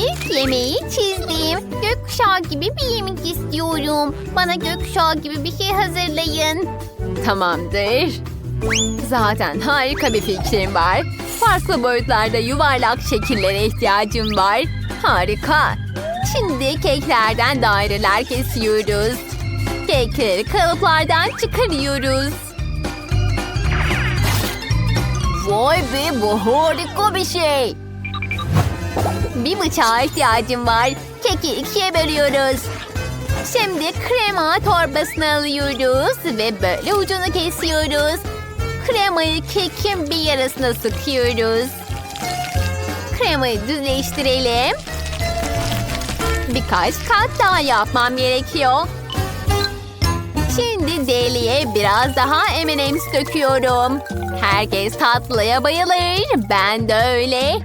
İlk yemeği çizdim. Gökkuşağı gibi bir yemek istiyorum. Bana gökkuşağı gibi bir şey hazırlayın. Tamamdır. Zaten harika bir fikrim var. Farklı boyutlarda yuvarlak şekillere ihtiyacım var. Harika. Şimdi keklerden daireler kesiyoruz. Kekleri kalıplardan çıkarıyoruz. Vay be bu harika bir şey. Bir bıçağa ihtiyacım var. Keki ikiye bölüyoruz. Şimdi krema torbasını alıyoruz ve böyle ucunu kesiyoruz. Kremayı kekin bir yarısına sıkıyoruz. Kremayı düzleştirelim. Birkaç kat daha yapmam gerekiyor. Şimdi deliye biraz daha M&M's döküyorum. Herkes tatlıya bayılır. Ben de öyle.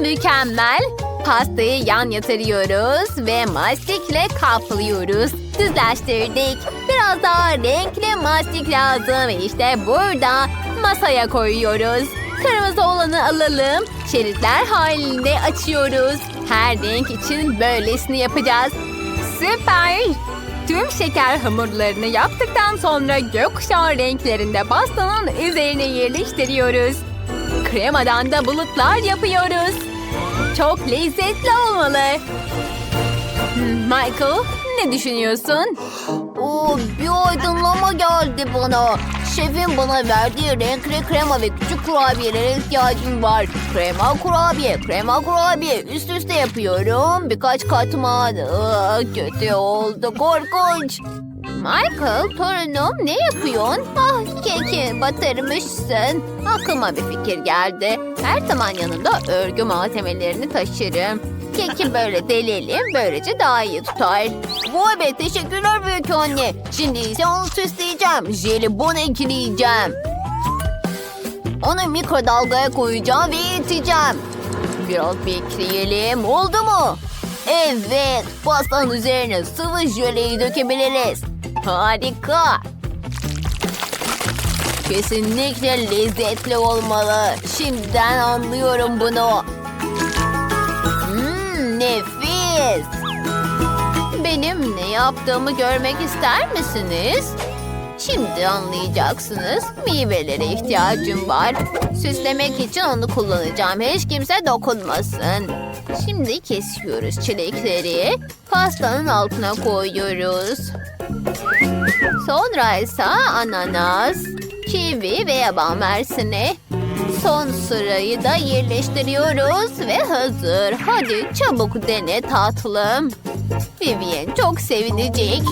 Mükemmel. Pastayı yan yatırıyoruz ve mastikle kaplıyoruz. Düzleştirdik. Biraz daha renkli mastik lazım. İşte burada masaya koyuyoruz. Kırmızı olanı alalım. Şeritler halinde açıyoruz. Her renk için böylesini yapacağız. Süper! Tüm şeker hamurlarını yaptıktan sonra gökkuşağı renklerinde pastanın üzerine yerleştiriyoruz. Kremadan da bulutlar yapıyoruz. Çok lezzetli olmalı. Michael, ne düşünüyorsun? Oo, bir aydınlama geldi bana. Şefin bana verdiği renkli krema ve küçük kurabiyelere ihtiyacım var. Krema kurabiye, krema kurabiye. Üst üste yapıyorum. Birkaç katman. Aa, kötü oldu, korkunç. Michael, torunum ne yapıyorsun? Ah keki batırmışsın. Aklıma bir fikir geldi. Her zaman yanında örgü malzemelerini taşırım. Keki böyle delelim, böylece daha iyi tutar. Vay be teşekkürler büyük anne. Şimdi ise onu süsleyeceğim. Jelibon ekleyeceğim. Onu mikrodalgaya koyacağım ve eriteceğim. Biraz bekleyelim. Oldu mu? Evet. Pastanın üzerine sıvı jöleyi dökebiliriz. Harika. Kesinlikle lezzetli olmalı. Şimdiden anlıyorum bunu. Hmm, nefis. Benim ne yaptığımı görmek ister misiniz? Şimdi anlayacaksınız. Meyvelere ihtiyacım var. Süslemek için onu kullanacağım. Hiç kimse dokunmasın. Şimdi kesiyoruz çilekleri. Pastanın altına koyuyoruz. Sonra ise ananas, kivi ve yaban mersini. Son sırayı da yerleştiriyoruz ve hazır. Hadi çabuk dene tatlım. Vivian çok sevinecek.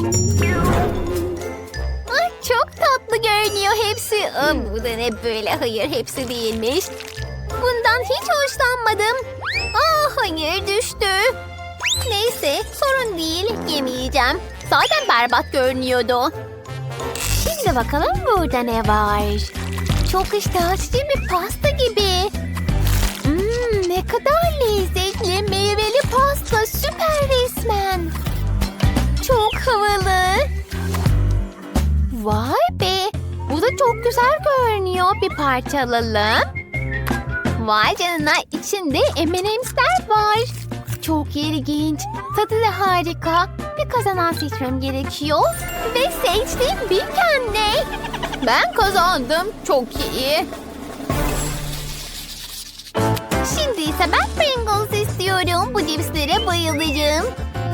Çok tatlı görünüyor hepsi. Aa, bu da ne böyle? Hayır hepsi değilmiş. Bundan hiç hoşlanmadım. Aa hayır düştü. Neyse sorun değil yemeyeceğim. Zaten berbat görünüyordu. Şimdi bakalım burada ne var. Çok iştah açıcı bir pasta gibi. Hmm, ne kadar lezzetli meyveli pasta süper resmen. Çok havalı. Vay be. Bu da çok güzel görünüyor. Bir parça alalım. Vay canına içinde M&M'sler var. Çok ilginç. Tadı da harika. Bir kazanan seçmem gerekiyor. Ve seçtim bir anne. Ben kazandım. Çok iyi. Şimdi ise ben Pringles istiyorum. Bu cipslere bayılacağım.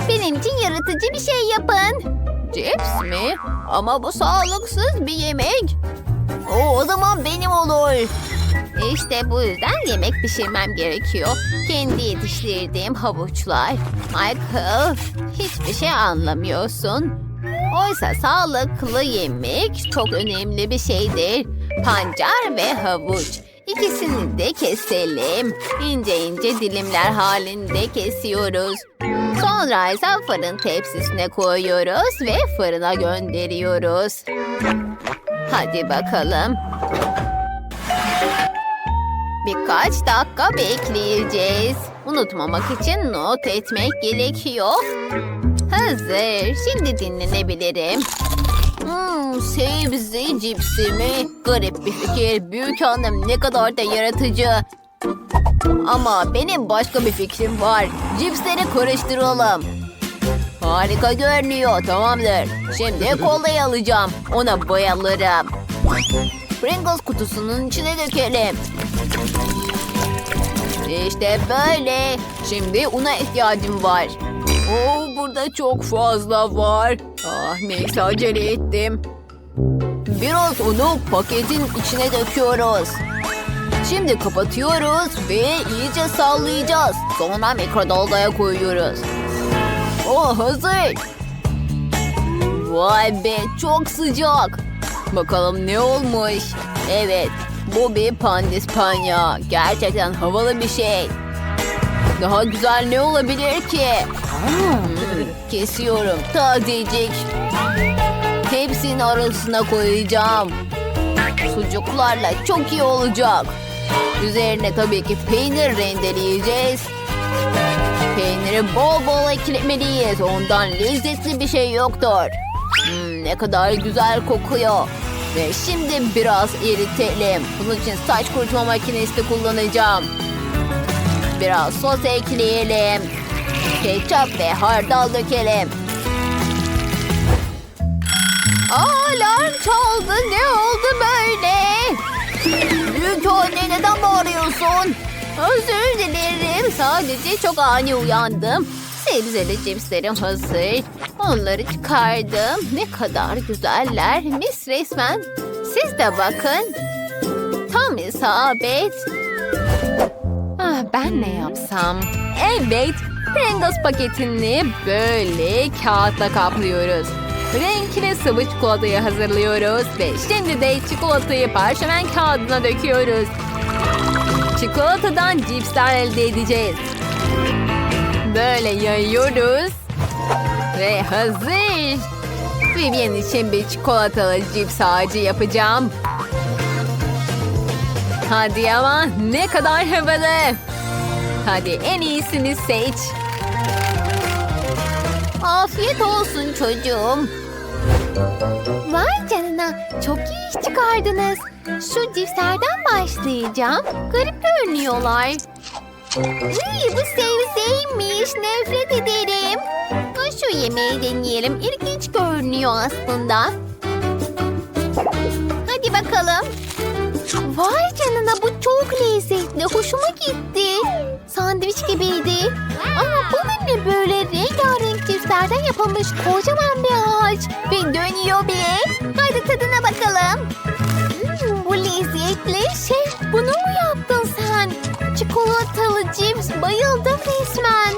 Benim için yaratıcı bir şey yapın. Cips mi? Ama bu sağlıksız bir yemek. O, o zaman benim olur. İşte bu yüzden yemek pişirmem gerekiyor. Kendi yetiştirdiğim havuçlar. Michael, hiçbir şey anlamıyorsun. Oysa sağlıklı yemek çok önemli bir şeydir. Pancar ve havuç. İkisini de keselim. İnce ince dilimler halinde kesiyoruz. Sonra ise fırın tepsisine koyuyoruz ve fırına gönderiyoruz. Hadi bakalım. Birkaç dakika bekleyeceğiz. Unutmamak için not etmek gerekiyor. Hazır. Şimdi dinlenebilirim. Hmm, sebze cipsi mi? Garip bir fikir. Büyük hanım ne kadar da yaratıcı. Ama benim başka bir fikrim var. Cipsleri karıştıralım. Harika görünüyor. Tamamdır. Şimdi kolayı alacağım. Ona bayılırım. Pringles kutusunun içine dökelim. İşte böyle. Şimdi una ihtiyacım var. Oo, burada çok fazla var. Ah neyse acele ettim. Biraz unu paketin içine döküyoruz. Şimdi kapatıyoruz ve iyice sallayacağız. Sonra mikrodalgaya koyuyoruz. O hazır. Vay be çok sıcak. Bakalım ne olmuş. Evet bu bir pandispanya. Gerçekten havalı bir şey. Daha güzel ne olabilir ki? Hmm, kesiyorum tazecik. Hepsinin arasına koyacağım. Sucuklarla çok iyi olacak. Üzerine tabii ki peynir rendeleyeceğiz. Peyniri bol bol eklemeliyiz. Ondan lezzetli bir şey yoktur. Hmm, ne kadar güzel kokuyor. Ve şimdi biraz eritelim. Bunun için saç kurutma makinesi kullanacağım. Biraz sos ekleyelim. Ketçap ve hardal dökelim. Aa, alarm çaldı. Ne oldu böyle? Büyük anne neden bağırıyorsun? Özür dilerim. Sadece çok ani uyandım. Sebzeli cipslerim hazır. Onları çıkardım. Ne kadar güzeller. Mis resmen. Siz de bakın. Tam isabet. Ah, ben ne yapsam? Evet. Pringles paketini böyle kağıtla kaplıyoruz. Renkli sıvı çikolatayı hazırlıyoruz ve şimdi de çikolatayı parşömen kağıdına döküyoruz. Çikolatadan cipsler elde edeceğiz. Böyle yayıyoruz. Ve hazır. Vivian için bir çikolatalı cips ağacı yapacağım. Hadi ama ne kadar havalı. Hadi en iyisini seç. Afiyet olsun çocuğum. Vay canına çok iyi iş çıkardınız. Şu cipslerden başlayacağım. Garip görünüyorlar. Uy, bu sebzeymiş. Nefret ederim. Şu yemeği deneyelim. İlginç görünüyor aslında. Hadi bakalım. Vay canına bu çok lezzetli. Hoşuma gitti. Sandviç gibiydi. Ama bu ne böyle rengarenk cipslerden yapılmış kocaman bir ağaç. Ve dönüyor bile. Hadi tadına bakalım. Hmm, bu lezzetli. Şey bunu mu yaptın sen? Çikolatalı cips bayıldım resmen.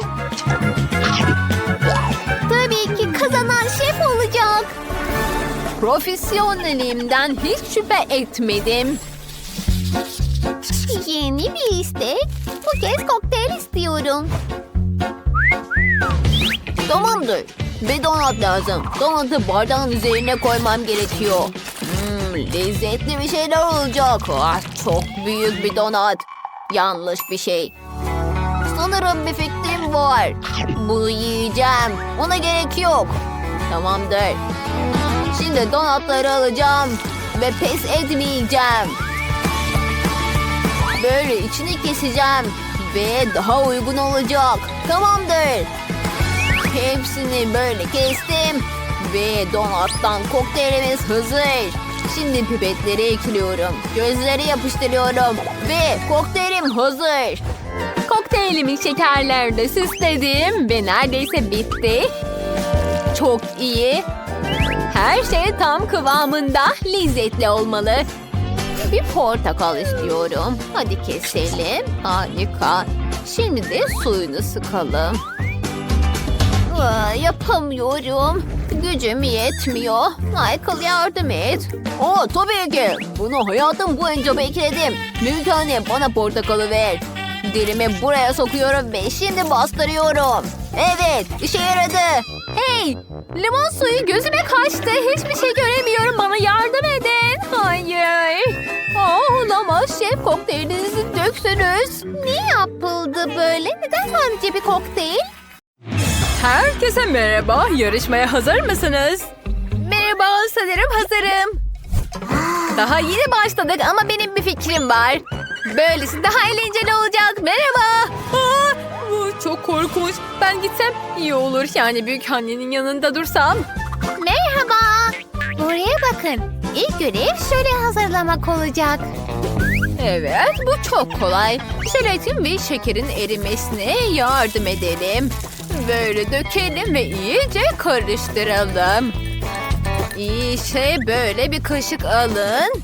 Tabii ki kazanan şef olacak. Profesyonelimden hiç şüphe etmedim. Yeni bir istek. Bu kez kokteyl istiyorum. Tamamdır. Bir donat lazım. Donatı bardağın üzerine koymam gerekiyor. Hmm, lezzetli bir şeyler olacak. Ah, çok büyük bir donat. Yanlış bir şey. Sanırım bir fikrim var. Bunu yiyeceğim. Ona gerek yok. Tamamdır. Şimdi donatları alacağım. Ve pes etmeyeceğim. Böyle içini keseceğim. Ve daha uygun olacak. Tamamdır. Hepsini böyle kestim. Ve donattan kokteylimiz hazır. Şimdi pipetleri ekliyorum. Gözleri yapıştırıyorum. Ve kokteylim hazır. Kokteylimi şekerlerle süsledim. Ve neredeyse bitti. Çok iyi. Her şey tam kıvamında lezzetli olmalı. Bir portakal istiyorum. Hadi keselim. Harika. Şimdi de suyunu sıkalım. Aa, yapamıyorum. Gücüm yetmiyor. Michael yardım et. Oo tabii ki. Bunu hayatım boyunca bekledim. Mümkane bana portakalı ver. Dilimi buraya sokuyorum ve şimdi bastırıyorum. Evet işe yaradı. Hey limon suyu gözüme kaçtı. Hiçbir şey göremiyorum. Bana yardım edin. Hayır. Aa, olamaz şef kokteylinizi döksünüz. Ne yapıldı böyle? Neden sadece bir kokteyl? Herkese merhaba. Yarışmaya hazır mısınız? Merhaba, sanırım hazırım. Daha yeni başladık ama benim bir fikrim var. Böylesi daha eğlenceli olacak. Merhaba. Aa, bu çok korkunç. Ben gitsem iyi olur. Yani büyük annenin yanında dursam. Merhaba. Buraya bakın. İlk görev şöyle hazırlamak olacak. Evet, bu çok kolay. Jelatin ve şekerin erimesine yardım edelim. Böyle dökelim ve iyice karıştıralım. İşte böyle bir kaşık alın.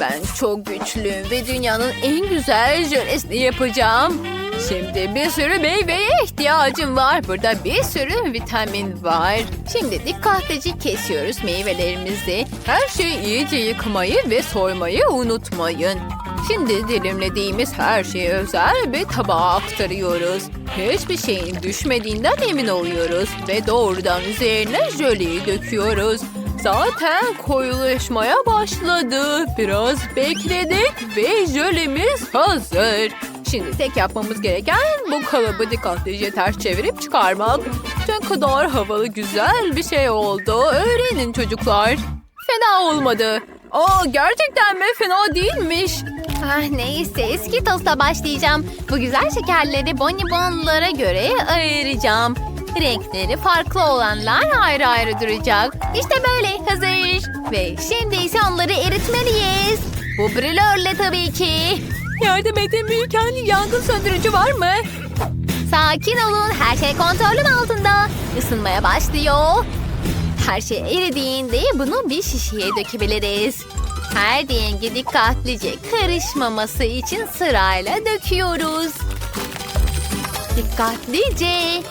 Ben çok güçlüyüm ve dünyanın en güzel jölesini yapacağım. Şimdi bir sürü meyveye ihtiyacım var. Burada bir sürü vitamin var. Şimdi dikkatlice kesiyoruz meyvelerimizi. Her şeyi iyice yıkamayı ve soymayı unutmayın. Şimdi dilimlediğimiz her şeyi özel bir tabağa aktarıyoruz. Hiçbir şeyin düşmediğinden emin oluyoruz. Ve doğrudan üzerine jöleyi döküyoruz. Zaten koyulaşmaya başladı. Biraz bekledik ve jölemiz hazır. Şimdi tek yapmamız gereken bu kalıbı dikkatlice ters çevirip çıkarmak. Ne kadar havalı güzel bir şey oldu. Öğrenin çocuklar. Fena olmadı. Aa gerçekten mi? Fena değilmiş. Ah, neyse eski tosta başlayacağım. Bu güzel şekerleri bonibonlara göre ayıracağım. Renkleri farklı olanlar ayrı ayrı duracak. İşte böyle hazır. Ve şimdi ise onları eritmeliyiz. Bu brülörle tabii ki. Yardım edin. Yangın söndürücü var mı? Sakin olun her şey kontrolüm altında. Isınmaya başlıyor. Her şey eridiğinde bunu bir şişeye dökebiliriz. Her denge dikkatlice karışmaması için sırayla döküyoruz. Dikkatlice.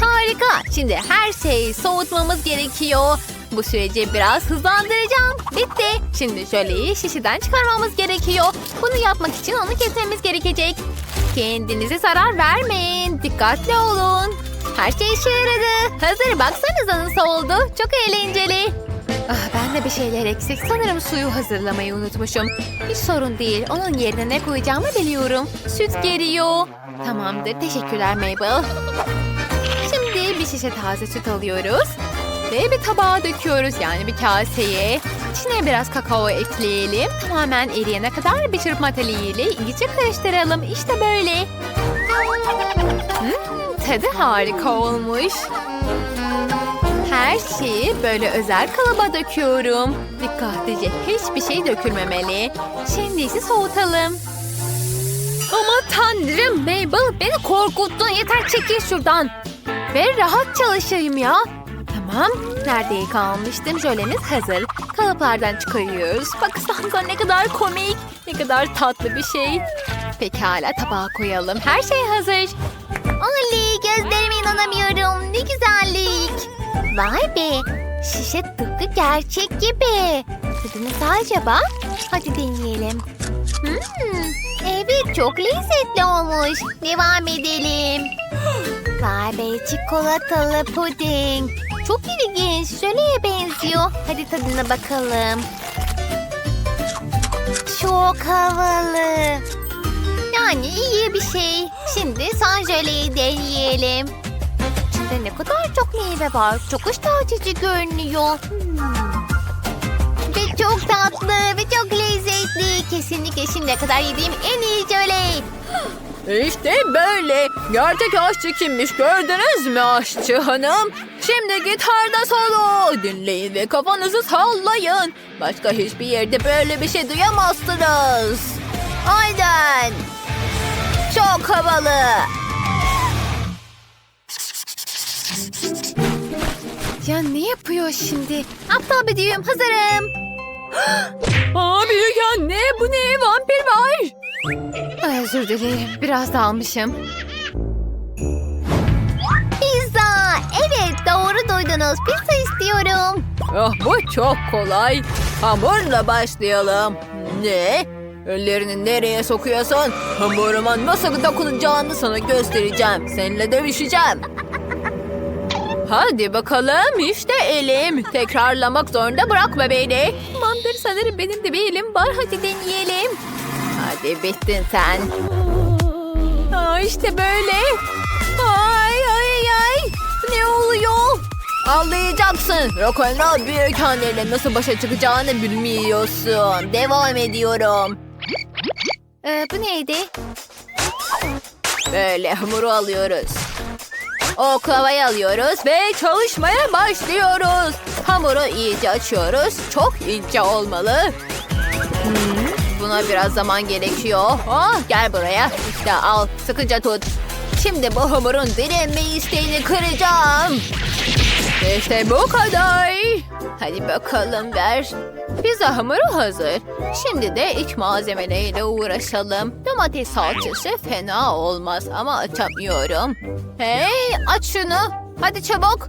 Harika. Şimdi her şeyi soğutmamız gerekiyor. Bu süreci biraz hızlandıracağım. Bitti. Şimdi jöleyi şişeden çıkarmamız gerekiyor. Bunu yapmak için onu kesmemiz gerekecek. Kendinize zarar vermeyin. Dikkatli olun. Her şey işe yaradı. Hazır baksanıza nasıl oldu. Çok eğlenceli. Ah, ben de bir şeyler eksik. Sanırım suyu hazırlamayı unutmuşum. Hiç sorun değil. Onun yerine ne koyacağımı biliyorum. Süt geliyor. Tamamdır. Teşekkürler Mabel. Şimdi bir şişe taze süt alıyoruz. Ve bir tabağa döküyoruz yani bir kaseye. İçine biraz kakao ekleyelim. Tamamen eriyene kadar bir çırpma teliyle iyice karıştıralım. İşte böyle. Hmm, tadı harika olmuş. Her şeyi böyle özel kalıba döküyorum. Dikkatlice hiçbir şey dökülmemeli. Şimdi ise soğutalım. Aman tanrım Mabel beni korkuttun. Yeter çekil şuradan. Ve rahat çalışayım ya. Tamam. Nerede kalmıştım? Jölemiz hazır. Kalıplardan çıkarıyoruz. Baksanıza ne kadar komik. Ne kadar tatlı bir şey. Pekala tabağa koyalım. Her şey hazır. Oley gözlerime inanamıyorum. Ne güzellik. Vay be. Şişe tıpkı gerçek gibi. Tadı nasıl acaba? Hadi deneyelim. Hmm, evet çok lezzetli olmuş. Devam edelim. Vay be çikolatalı puding. Çok ilginç. Jöleye benziyor. Hadi tadına bakalım. Çok havalı. Yani iyi bir şey. Şimdi son jöleyi deneyelim. İçinde ne kadar çok meyve var. Çok iştah açıcı görünüyor. Hmm. Ve çok tatlı ve çok lezzetli. Kesinlikle şimdiye kadar yediğim en iyi jöle. İşte böyle. Gerçek aşçı kimmiş gördünüz mü aşçı hanım? Şimdi gitarda solo. Dinleyin ve kafanızı sallayın. Başka hiçbir yerde böyle bir şey duyamazsınız. Aynen. Çok havalı. Ya ne yapıyor şimdi? Aptal bir düğüm hazırım. Aa büyük anne bu ne vampir var. Ay, özür dilerim biraz dalmışım. Pizza. Evet doğru duydunuz. Pizza istiyorum. Ah bu çok kolay. Hamurla başlayalım. Ne? Ellerini nereye sokuyorsun? Hamuruma nasıl dokunacağını sana göstereceğim. Seninle dövüşeceğim. Hadi bakalım işte elim. Tekrarlamak zorunda bırakma beni. Tamamdır sanırım benim de bir elim var. Hadi deneyelim. Hadi bittin sen. Aa, işte böyle. Ay ay ay. Ne oluyor? Anlayacaksın. Rock'n'roll büyük anneyle nasıl başa çıkacağını bilmiyorsun. Devam ediyorum. Ee, bu neydi? Böyle hamuru alıyoruz. Oklavayı alıyoruz ve çalışmaya başlıyoruz. Hamuru iyice açıyoruz. Çok ince olmalı. Hmm, Buna biraz zaman gerekiyor. Ah, gel buraya. İşte al. Sıkıca tut. Şimdi bu hamurun direnme isteğini kıracağım. İşte bu kadar. Hadi bakalım ver. Pizza hamuru hazır. Şimdi de iç malzemeleriyle uğraşalım. Domates salçası fena olmaz ama açamıyorum. Hey aç şunu. Hadi çabuk.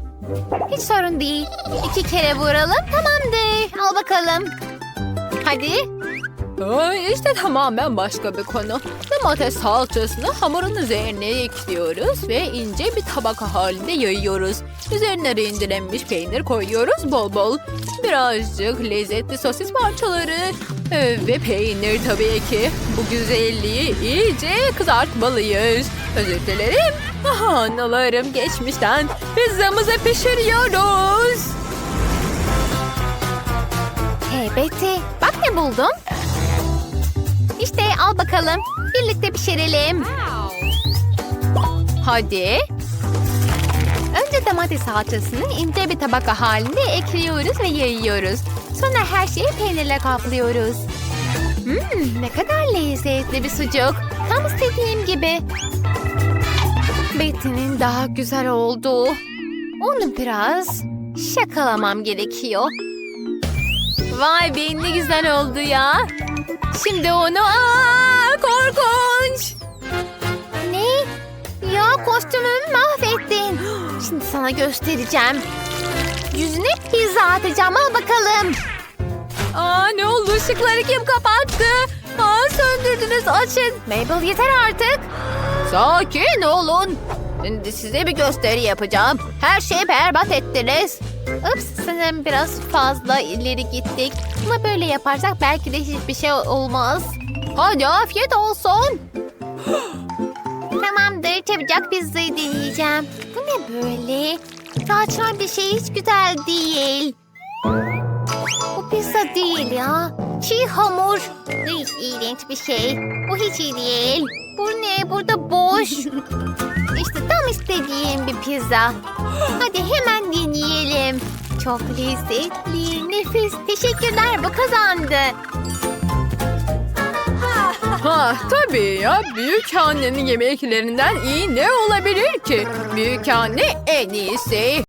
Hiç sorun değil. İki kere vuralım tamamdır. Al bakalım. Hadi. Ay, işte tamamen başka bir konu. Domates salçasını hamurun üzerine ekliyoruz ve ince bir tabaka halinde yayıyoruz. Üzerine rendelenmiş peynir koyuyoruz bol bol. Birazcık lezzetli sosis parçaları ee, ve peynir tabii ki. Bu güzelliği iyice kızartmalıyız. Özür dilerim. Aha, anılarım geçmişten. Pizzamızı pişiriyoruz. Hey Betty bak ne buldum. İşte al bakalım. Birlikte pişirelim. Hadi. Önce domates salçasını ince bir tabaka halinde ekliyoruz ve yayıyoruz. Sonra her şeyi peynirle kaplıyoruz. Hmm, ne kadar lezzetli bir sucuk. Tam istediğim gibi. Betty'nin daha güzel oldu. Onu biraz şakalamam gerekiyor. Vay be ne güzel oldu ya. Şimdi onu aa, korkunç. Ne? Ya kostümümü mahvettin. Şimdi sana göstereceğim. Yüzüne pizza atacağım al bakalım. Aa ne oldu ışıkları kim kapattı? Aa söndürdünüz açın. Mabel yeter artık. Sakin olun. Şimdi size bir gösteri yapacağım. Her şeyi berbat ettiniz. Ups sanırım biraz fazla ileri gittik. Ama böyle yaparsak belki de hiçbir şey olmaz. Hadi afiyet olsun. Tamamdır çabucak pizzayı deneyeceğim. Bu ne böyle? Saçlar bir şey hiç güzel değil. Bu pizza değil ya. Çiğ hamur. Ne hiç iğrenç bir şey. Bu hiç iyi değil. Bu ne? Burada boş. İşte tam istediğim bir pizza. Hadi hemen deneyelim. Çok lezzetli, nefis. Teşekkürler, bu kazandı. Ha tabii ya büyük annenin yemeklerinden iyi ne olabilir ki? Büyük anne en iyisi.